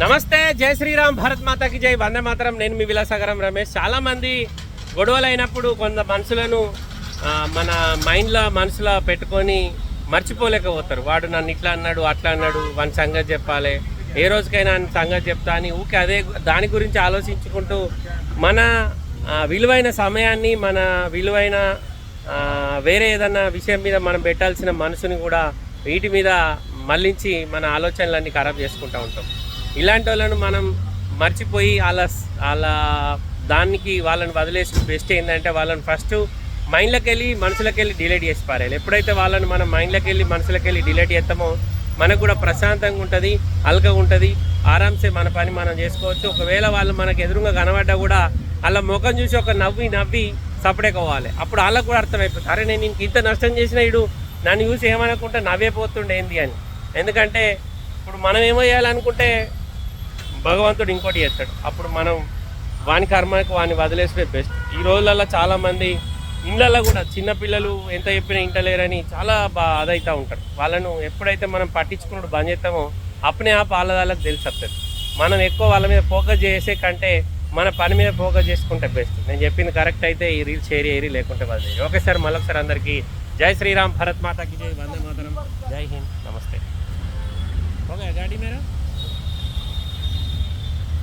నమస్తే జై శ్రీరామ్ భారత్ మాతకి జై. వందే మాత్రం నేను మీ విలాసాగరం రమేష్. చాలామంది గొడవలైనప్పుడు గొడవలు అయినప్పుడు కొంత మనసులను మన మైండ్లో మనసులో పెట్టుకొని మర్చిపోలేకపోతారు. వాడు నన్ను ఇట్లా అన్నాడు అట్లా అన్నాడు వాని సంగతి చెప్పాలి. ఏ రోజుకైనా సంగతి చెప్తా అని ఊకే అదే దాని గురించి ఆలోచించుకుంటూ మన విలువైన సమయాన్ని మన విలువైన వేరే ఏదన్నా విషయం మీద మనం పెట్టాల్సిన మనసుని కూడా వీటి మీద మళ్ళించి మన ఆలోచనలన్నీ ఖరాబ్ చేసుకుంటూ ఉంటాం. ఇలాంటి వాళ్ళను మనం మర్చిపోయి వాళ్ళ వాళ్ళ దానికి వాళ్ళని వదిలేసిన బెస్ట్ ఏంటంటే వాళ్ళని ఫస్ట్ మైండ్లోకి వెళ్ళి మనసులోకి వెళ్ళి డిలేట్ చేసి పారేయాలి. ఎప్పుడైతే వాళ్ళని మనం మైండ్లోకి వెళ్ళి మనసులోకి వెళ్ళి డిలేట్ చేస్తామో మనకు కూడా ప్రశాంతంగా ఉంటుంది అలకగా ఉంటుంది ఆరామ్సే మన పని మనం చేసుకోవచ్చు. ఒకవేళ వాళ్ళు మనకు ఎదురుగా కనబడ్డా కూడా వాళ్ళ ముఖం చూసి ఒక నవ్వి నవ్వి సపడేకోవాలి అప్పుడు వాళ్ళకు కూడా అర్థమైపోతుంది. అరే నేను ఇంక ఇంత నష్టం చేసిన ఇడు నన్ను చూసి ఏమనుకుంటే నవ్వే పోతుండే ఏంది అని. ఎందుకంటే ఇప్పుడు మనం ఏమో చేయాలనుకుంటే భగవంతుడు ఇంకోటి చేస్తాడు. అప్పుడు మనం వాని కర్మకు వాని వదిలేస్తే బెస్ట్ ఈ రోజులలో చాలామంది ఇళ్ళల్లో కూడా చిన్నపిల్లలు ఎంత చెప్పినా ఇంటలేరని చాలా బా అదైతా ఉంటారు. వాళ్ళను ఎప్పుడైతే మనం పట్టించుకున్నప్పుడు బంద్ చేస్తామో అప్పుడే ఆ వాళ్ళకి తెలిసి వస్తుంది మనం ఎక్కువ వాళ్ళ మీద ఫోకస్ చేసే కంటే మన పని మీద ఫోకస్ చేసుకుంటే బెస్ట్ నేను చెప్పింది కరెక్ట్ అయితే ఈ రీల్ షేర్ చేయరి లేకుంటే వాళ్ళు ఓకే సార్ మళ్ళొకసారి అందరికీ జై శ్రీరామ్ భరత్ మాతాకి జై. వందే మాతరం. జై హింద్. నమస్తే. ఓకే గాడి మేరా